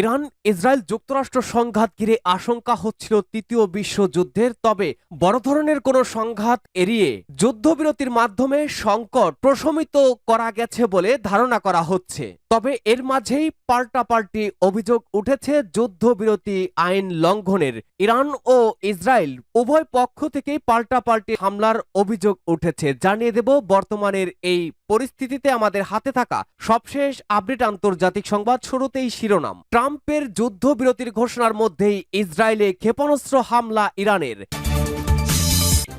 Iran, Israel যুক্তরাষ্ট্র সংঘাত ঘিরে আশঙ্কা হচ্ছিল তৃতীয় বিশ্বযুদ্ধের, তবে বড় ধরনের কোনো সংঘাত এড়িয়ে যুদ্ধবিরতির মাধ্যমে সংকট প্রশমিত করা গেছে বলে ধারণা করা হচ্ছে। তবে এর মাঝেই পাল্টাপাল্টি অভিযোগ উঠেছে যুদ্ধবিরতি আইন লঙ্ঘনের। ইরান ও ইসরায়েল উভয় পক্ষ থেকেই পাল্টাপাল্টি হামলার অভিযোগ উঠেছে। জানিয়ে দেব বর্তমানের এই পরিস্থিতিতে আমাদের হাতে থাকা সবশেষ আপডেট আন্তর্জাতিক সংবাদ শুরুতেই শিরোনাম। ট্রাম্পের যুদ্ধবিরতির ঘোষণার মধ্যেই ইসরায়েলে ক্ষেপণাস্ত্র হামলা ইরানের।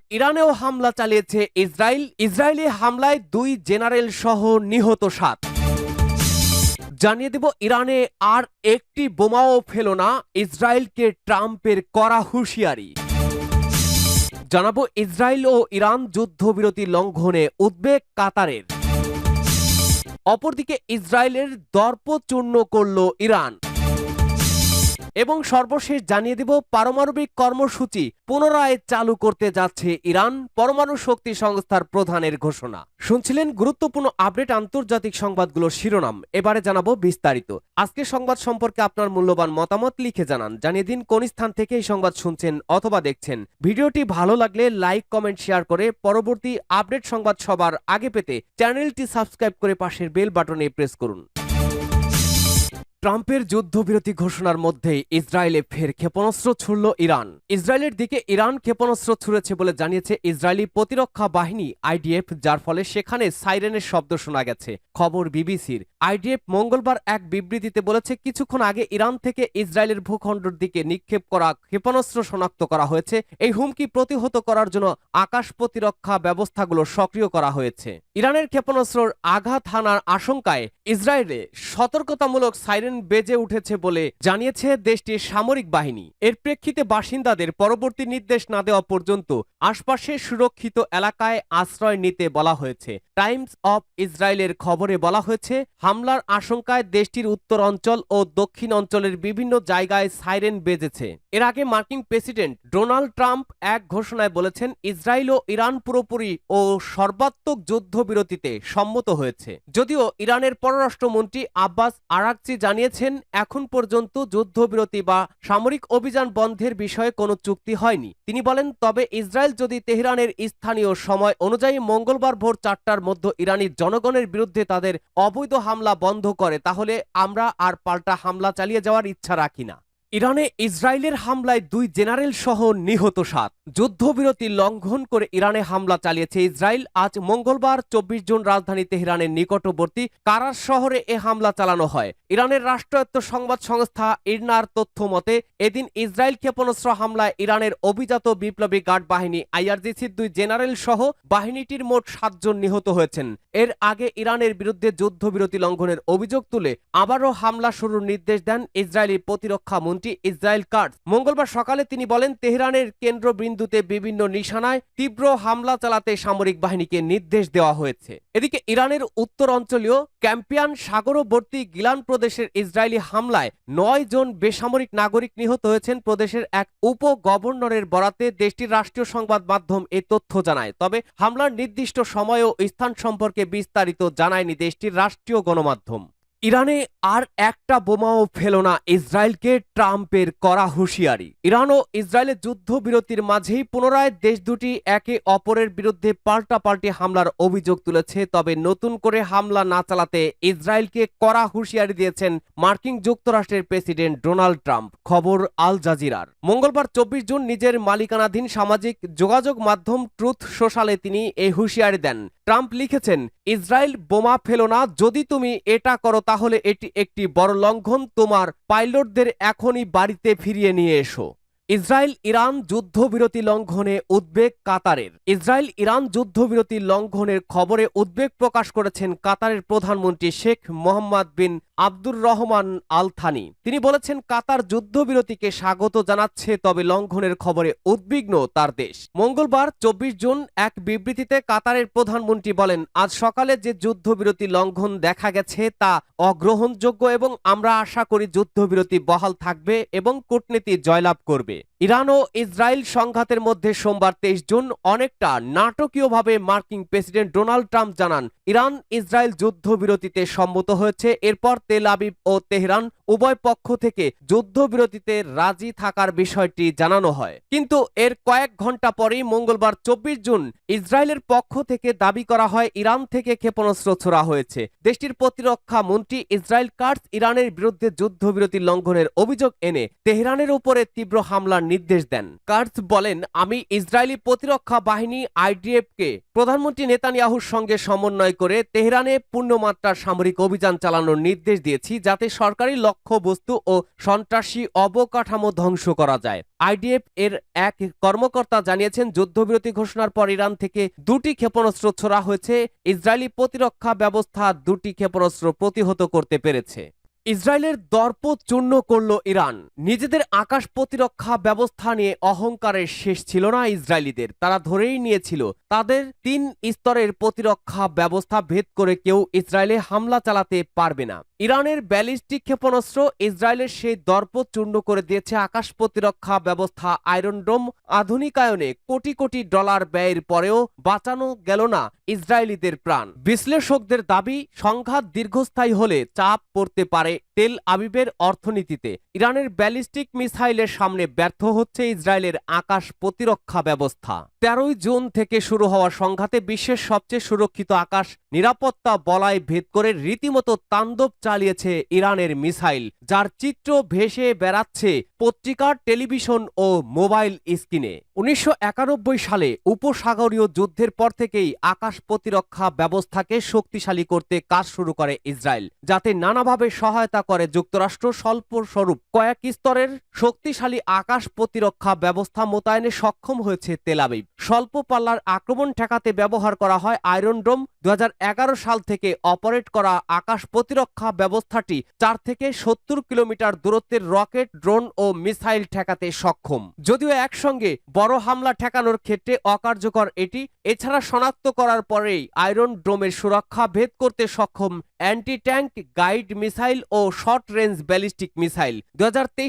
ইরানেও হামলা চালিয়েছে ইসরায়েল। ইসরায়েলি হামলায় দুই জেনারেল সহ নিহত সাত। জানিয়ে দেব, ইরানে আর একটি বোমাও ফেল না। ইসরায়েলকে ট্রাম্পের করা হুঁশিয়ারি। জানাব, ইসরায়েল ও ইরান যুদ্ধবিরতি লঙ্ঘনে উদ্বেগ কাতারের। অপরদিকে ইসরায়েলের দর্প চূর্ণ করল ইরান। এবং সর্বশেষ জানিয়ে দেব পারমাণবিক কর্মসূচি পুনরায় চালু করতে যাচ্ছে ইরান, পরমাণু শক্তি সংস্থার প্রধানের ঘোষণা। শুনছিলেন গুরুত্বপূর্ণ আপডেট আন্তর্জাতিক সংবাদগুলোর শিরোনাম। এবারে জানাব বিস্তারিত। আজকে সংবাদ সম্পর্কে আপনার মূল্যবান মতামত লিখে জানান। জানিয়ে দিন কোন স্থান থেকে এই সংবাদ শুনছেন অথবা দেখছেন। ভিডিওটি ভালো লাগলে লাইক, কমেন্ট, শেয়ার করে পরবর্তী আপডেট সংবাদ সবার আগে পেতে চ্যানেলটি সাবস্ক্রাইব করে পাশের বেল বাটনে প্রেস করুন। ট্রাম্পের যুদ্ধবিরতি ঘোষণার মধ্যেই ইসরায়েলে ফের ক্ষেপণাস্ত্র ছুড়ল ইরান। ইসরায়েলের দিকে ইরান ক্ষেপণাস্ত্র ছুড়েছে বলে জানিয়েছে ইসরায়েলি প্রতিরক্ষা বাহিনী আইডিএফ, যার ফলে সেখানে সাইরেনের শব্দ শোনা গেছে। খবর বিবিসির। আইডিএফ মঙ্গলবার এক বিবৃতিতে বলেছে, কিছুক্ষণ আগে ইরান থেকে ইসরায়েলের ভূখণ্ডের দিকে নিক্ষেপ করা ক্ষেপণাস্ত্র শনাক্ত করা হয়েছে। এই হুমকি প্রতিহত করার জন্য আকাশ প্রতিরক্ষা ব্যবস্থাগুলো সক্রিয় করা হয়েছে। ইরানের ক্ষেপণাস্ত্রর আঘাত হানার আশঙ্কায় ইসরায়েলে সতর্কতামূলক সাইরেন বেজে উঠেছে বলে জানিয়েছে দেশটির সামরিক বাহিনী। এর প্রেক্ষিতে বাসিন্দাদের পরবর্তী নির্দেশ না দেওয়া পর্যন্ত আশপাশের সুরক্ষিত এলাকায় আশ্রয় নিতে বলা হয়েছে। টাইমস অব ইসরায়েলের খবরে বলা হয়েছে, হামলার আশঙ্কায় দেশটির উত্তর অঞ্চল ও দক্ষিণ অঞ্চলের বিভিন্ন জায়গায় সাইরেন বেজেছে। এর আগে মার্কিন প্রেসিডেন্ট ডোনাল্ড ট্রাম্প এক ঘোষণায় বলেছেন, ইসরায়েল ও ইরান পুরোপুরি ও সর্বাত্মক যুদ্ধবিরতিতে সম্মত হয়েছে। যদিও ইরানের পররাষ্ট্রমন্ত্রী আব্বাস আরাকচি জানিয়েছেন, এখন পর্যন্ত যুদ্ধবিরতি বা সামরিক অভিযান বন্ধের বিষয়ে কোনো চুক্তি হয়নি। তিনি বলেন, তবে ইসরায়েল যদি তেহরানের স্থানীয় সময় অনুযায়ী মঙ্গলবার ভোর চারটার মধ্যে ইরানি জনগণের বিরুদ্ধে তাদের অবৈধ হামলা বন্ধ করে, তাহলে আমরা আর পাল্টা হামলা চালিয়ে যাওয়ার ইচ্ছা রাখি না। ইরানে ইসরায়েলের হামলায় দুই জেনারেল সহ নিহত সাত। যুদ্ধবিরতি লঙ্ঘন করে ইরানে হামলা চালিয়েছে ইসরায়েল। আজ মঙ্গলবার চব্বিশ জুন রাজধানী তেহরানের নিকটবর্তী কারার শহরে এ হামলা চালানো হয়। ইরানের রাষ্ট্রায়ত্ত সংবাদ সংস্থা ইরনার তথ্য মতে, এদিন ইসরায়েল ক্ষেপণাস্ত্র হামলায় ইরানের অভিজাত বিপ্লবী গার্ড বাহিনী আইআরজিসির দুই জেনারেল সহ বাহিনীটির মোট সাতজন নিহত হয়েছেন। এর আগে ইরানের বিরুদ্ধে যুদ্ধবিরতি লঙ্ঘনের অভিযোগ তুলে আবারও হামলা শুরুর নির্দেশ দেন ইসরায়েলি প্রতিরক্ষা মন্ত্রী ইসরায়েল কার্ড। মঙ্গলবার সকালে তিনি বলেন, তেহরানের কেন্দ্রবিন্দুতে বিভিন্ন নিশানায় তীব্র হামলা চালাতে সামরিক বাহিনীকে নির্দেশ দেওয়া হয়েছে। এদিকে ইরানের উত্তর অঞ্চলীয় ক্যাম্পিয়ান সাগরবর্তী গিলান প্রদেশের ইসরায়েলি হামলায় নয় জন বেসামরিক নাগরিক নিহত হয়েছেন প্রদেশের এক উপ গভর্নরের বরাতে, দেশটির রাষ্ট্রীয় সংবাদ মাধ্যম এ তথ্য জানায়। তবে হামলার নির্দিষ্ট সময় ও স্থান সম্পর্কে বিস্তারিত জানায়নি দেশটির রাষ্ট্রীয় গণমাধ্যম। ইরানে আর একটা বোমাও ফেল না ইসরায়েলকে ট্রাম্পের করা হুঁশিয়ারি। ইরান ও ইসরায়েলের যুদ্ধবিরতির মাঝেই পুনরায় দেশ দুটি একে অপরের বিরুদ্ধে পাল্টাপাল্টি হামলার অভিযোগ তুলেছে, তবে নতুন করে হামলা না চালাতে ইসরায়েলকে কড়া হুঁশিয়ারি দিয়েছেন মার্কিন যুক্তরাষ্ট্রের প্রেসিডেন্ট ডোনাল্ড ট্রাম্প। খবর আল জাজিরার। মঙ্গলবার চব্বিশ জুন নিজের মালিকানাধীন সামাজিক যোগাযোগ মাধ্যম ট্রুথ সোশ্যালে তিনি এই হুঁশিয়ারি দেন। ট্রাম্প লিখেছেন, ইসরায়েল বোমা ফেলো না, যদি তুমি এটা করো, তাহলে এটি একটি বড় লঙ্ঘন। তোমার পাইলটদের এখনই বাড়িতে ফিরিয়ে নিয়ে এসো। ইসরায়েল ইরান যুদ্ধবিরতি লঙ্ঘনে উদ্বেগ কাতারের। ইসরায়েল ইরান যুদ্ধবিরতি লঙ্ঘনের খবরে উদ্বেগ প্রকাশ করেছেন কাতারের প্রধানমন্ত্রী Sheikh Mohammed bin Abdur Rahman Al Thani তিনি বলেছেন, কাতার যুদ্ধবিরতিকে স্বাগত জানাচ্ছে, তবে লঙ্ঘনের খবরে উদ্বিগ্ন তার দেশ। মঙ্গলবার, চব্বিশ জুন, এক বিবৃতিতে কাতারের প্রধানমন্ত্রী বলেন, আজ সকালে যে যুদ্ধবিরতি লঙ্ঘন দেখা গেছে, তা অগ্রহণযোগ্য এবং আমরা আশা করি যুদ্ধবিরতি বহাল থাকবে এবং কূটনীতি জয়লাভ করবে। ইরান ও ইসরায়েল সংঘাতের মধ্যে সোমবার তেইশ জুন অনেকটা নাটকীয়ভাবে মার্কিন প্রেসিডেন্ট ডোনাল্ড ট্রাম্প জানান, ইরান ইসরায়েল যুদ্ধবিরতিতে সম্মত হয়েছে, এরপর তেল আবিব ও তেহরান উভয় পক্ষ থেকে যুদ্ধবিরতিতে রাজি থাকার বিষয়টি জানানো হয়। কিন্তু এর কয়েক ঘণ্টা পরেই মঙ্গলবার চব্বিশ জুন ইসরায়েলের পক্ষ থেকে দাবি করা হয়, ইরান থেকে ক্ষেপণাস্ত্র ছোড়া হয়েছে। দেশটির প্রতিরক্ষা মন্ত্রী ইসরায়েল কার্স ইরানের বিরুদ্ধে যুদ্ধবিরতি লঙ্ঘনের অভিযোগ এনে তেহরানের উপরে তীব্র হামলার নির্দেশ দেন। কার্স বলেন, আমি ইসরায়েলি প্রতিরক্ষা বাহিনী আইডিএফকে প্রধানমন্ত্রী নেতানিয়াহুর সঙ্গে সমন্বয় করে তেহরানে পূর্ণমাত্রার সামরিক অভিযান চালানোর নির্দেশ দিয়েছি, যাতে সরকারি লক্ষ্যবস্তু ও সন্ত্রাসী অবকাঠামো ধ্বংস করা যায়। আইডিএফ এর এক কর্মকর্তা জানিয়েছেন, যুদ্ধবিরতি ঘোষণার পর ইরান থেকে দুটি ক্ষেপণাস্ত্র ছোড়া হয়েছে। ইসরায়েলি প্রতিরক্ষা ব্যবস্থা দুটি ক্ষেপণাস্ত্র প্রতিহত করতে পেরেছে। ইসরায়েলের দর্প চূর্ণ করল ইরান। নিজেদের আকাশ প্রতিরক্ষা ব্যবস্থা নিয়ে অহংকারের শেষ ছিল না ইসরায়েলিদের। তারা ধরেই নিয়েছিল, তাদের তিন স্তরের প্রতিরক্ষা ব্যবস্থা ভেদ করে কেউ ইসরায়েলে হামলা চালাতে পারবে না। ইরানের ব্যালিস্টিক ক্ষেপণাস্ত্র ইসরায়েলের সেই দর্প চূর্ণ করে দিয়েছে আকাশ প্রতিরক্ষা ব্যবস্থা আয়রন ডোম আধুনিকায়নে কোটি কোটি ডলার ব্যয়ের পরেও বাঁচানো গেল না ইসরায়েলিদের প্রাণ। বিশ্লেষকদের দাবি, সংঘাত দীর্ঘস্থায়ী হলে চাপ পড়তে পারে I তেল আবিবের অর্থনীতিতে ইরানের ব্যালিস্টিক মিসাইলের সামনে ব্যর্থ হচ্ছে ইসরায়েলের আকাশ প্রতিরক্ষা ব্যবস্থা। তেরোই জুন থেকে শুরু হওয়া সংঘাতে বিশ্বের সবচেয়ে সুরক্ষিত আকাশ নিরাপত্তা বলায় ভেদ করে রীতিমতো তাণ্ডব চালিয়েছে ইরানের মিসাইল, যার চিত্র ভেসে বেড়াচ্ছে পত্রিকার, টেলিভিশন ও মোবাইল স্ক্রিনে। উনিশশো একানব্বই সালে উপসাগরীয় যুদ্ধের পর থেকেই আকাশ প্রতিরক্ষা ব্যবস্থাকে শক্তিশালী করতে কাজ শুরু করে ইসরায়েল, যাতে নানাভাবে সহায়তা করে যুক্তরাষ্ট্র স্বল্প স্বরূপ কয়েক স্তরের শক্তিশালী আকাশ প্রতিরক্ষা ব্যবস্থা মোতায়েনে সক্ষম হয়েছে তেলাবিব স্বল্প পাল্লার আক্রমণ ঠেকাতে ব্যবহার করা হয় আয়রন ডোম দু সাল থেকে অপারেট করা আকাশ প্রতিরক্ষা ব্যবস্থাটি চার থেকে সত্তর কিলোমিটার দূরত্বের রকেট, ড্রোন ও মিসাইল ঠেকাতে সক্ষম। যদিও একসঙ্গে বড় হামলা ঠেকানোর ক্ষেত্রে অকার্যকর এটি, এছাড়া শনাক্ত করার পরেই আয়রন ড্রোমের সুরক্ষা ভেদ করতে সক্ষম অ্যান্টি ট্যাঙ্ক গাইড মিসাইল ও শর্ট রেঞ্জ ব্যালিস্টিক মিসাইল দু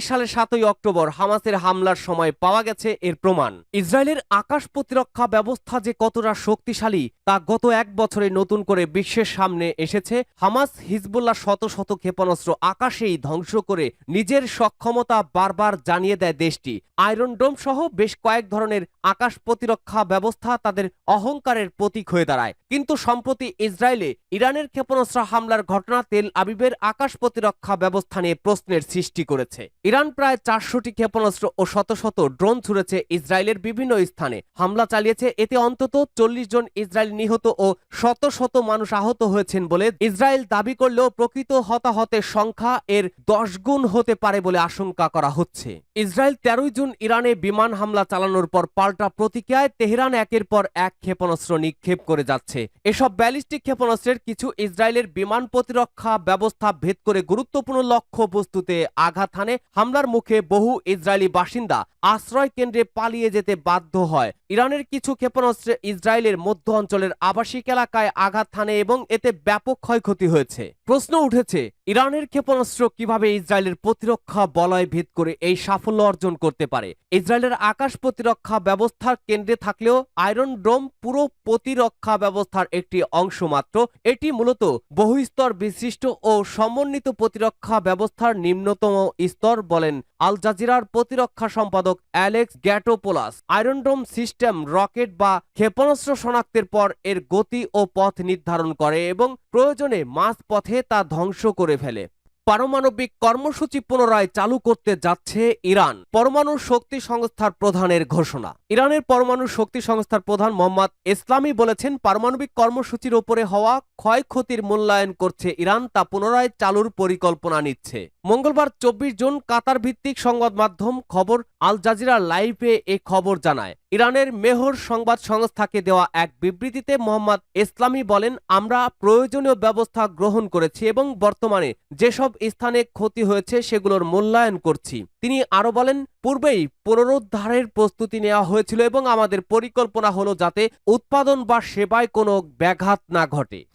সালের সাতই অক্টোবর হামাসের হামলার সময় পাওয়া গেছে এর প্রমাণ। ইসরায়েলের আকাশ প্রতিরক্ষা ব্যবস্থা যে কতটা শক্তিশালী, তা গত এক বছরে নতুন করে বিশ্বের সামনে এসেছে। হামাস, হিজবুল্লাহ শত শত ক্ষেপণাস্ত্র আকাশেই ধ্বংস করে নিজের সক্ষমতা বারবার জানিয়ে দেয় দেশটি। আয়রন ডোম সহ বেশ কয়েক ধরনের আকাশ প্রতিরক্ষা ব্যবস্থা তাদের অহংকারের প্রতীক হয়ে দাঁড়ায়। কিন্তু সম্প্রতি ইসরায়েলে ইরানের ক্ষেপণাস্ত্র হামলার ঘটনা তেল আবিবের আকাশ প্রতিরক্ষা ব্যবস্থা নিয়ে প্রশ্নের সৃষ্টি করেছে। ইরান প্রায় চারশোটি ক্ষেপণাস্ত্র ও শত শত ড্রোন ছুড়েছে ইসরায়েলের বিভিন্ন স্থানে। হামলা চালিয়েছে এতে অন্তত চল্লিশ জন ইসরায়েল নিহত ও শত শত মানুষ আহত হয়েছেন বলে ইসরায়েল দাবি করলেও প্রকৃত হতাহতের সংখ্যা এর দশ গুণ হতে পারে বলে আশঙ্কা করা হচ্ছে। ইসরায়েল তেরোই জুন ইরানে বিমান হামলা চালানোর পর পাল্টা প্রতিক্রিয়ায় তেহরান একের পর এক ক্ষেপণাস্ত্র নিক্ষেপ করে যাচ্ছে। এসব ব্যালিস্টিক ক্ষেপণাস্ত্রের কিছু ইসরায়েলের বিমান প্রতিরক্ষা ব্যবস্থা ভেদ করে গুরুত্বপূর্ণ লক্ষ্য বস্তুতে আঘাত হানে হামলার মুখে বহু ইসরায়েলি বাসিন্দা আশ্রয় কেন্দ্রে পালিয়ে যেতে বাধ্য হয়। ইরানের কিছু ক্ষেপণাস্ত্রে ইসরায়েলের মধ্য অঞ্চলের আবাসিক এলাকায় আঘাত হানে এবং এতে ব্যাপক ক্ষয়ক্ষতি হয়েছে। প্রশ্ন উঠেছে ইরানের ক্ষেপণাস্ত্র কীভাবে ইসরায়েলের প্রতিরক্ষা বলয় ভেদ করে এই সাফল্য অর্জন করতে পারে? ইসরায়েলের আকাশ প্রতিরক্ষা ব্যবস্থার কেন্দ্রে থাকলেও আয়রন ডোম পুরো প্রতিরক্ষা ব্যবস্থার একটি অংশ মাত্র। এটি মূলত বহুস্তর বিশিষ্ট ও সমন্বিত প্রতিরক্ষা ব্যবস্থার নিম্নতম স্তর বলেন আল জাজিরার প্রতিরক্ষা সম্পাদক Alex Gatopoulos. Iron dome system rocket বা ক্ষেপণাস্ত্র শনাক্তের পর এর গতি ও পথ নির্ধারণ করে এবং প্রয়োজনে মাঝ পথে তা ধ্বংস করে ফেলে পারমাণবিক কর্মসূচি পুনরায় চালু করতে যাচ্ছে ইরান। পরমাণু শক্তি সংস্থার প্রধানের ঘোষণা। ইরানের পরমাণু শক্তি সংস্থার প্রধান মোহাম্মদ ইসলামী বলেছেন, পারমাণবিক কর্মসূচির ওপরে হওয়া ক্ষয়ক্ষতির মূল্যায়ন করছে ইরান, তা পুনরায় চালুর পরিকল্পনা নিচ্ছে। মঙ্গলবার চব্বিশ জুন কাতার ভিত্তিক সংবাদ মাধ্যম খবর আল জাজিরা লাইভে এ খবর জানায়। ইরানের মেহর সংবাদ সংস্থাকে দেওয়া এক বিবৃতিতে মোহাম্মদ ইসলামী বলেন, আমরা প্রয়োজনীয় ব্যবস্থা গ্রহণ করেছি এবং বর্তমানে যেসব স্থানে ক্ষতি হয়েছে সেগুলোর মূল্যায়ন করছি। তিনি আরও বলেন, পূর্বেই পুনরুদ্ধারের প্রস্তুতি নেওয়া হয়েছিল এবং আমাদের পরিকল্পনা হলো যাতে উৎপাদন বা সেবায় কোনো ব্যাঘাত না ঘটে।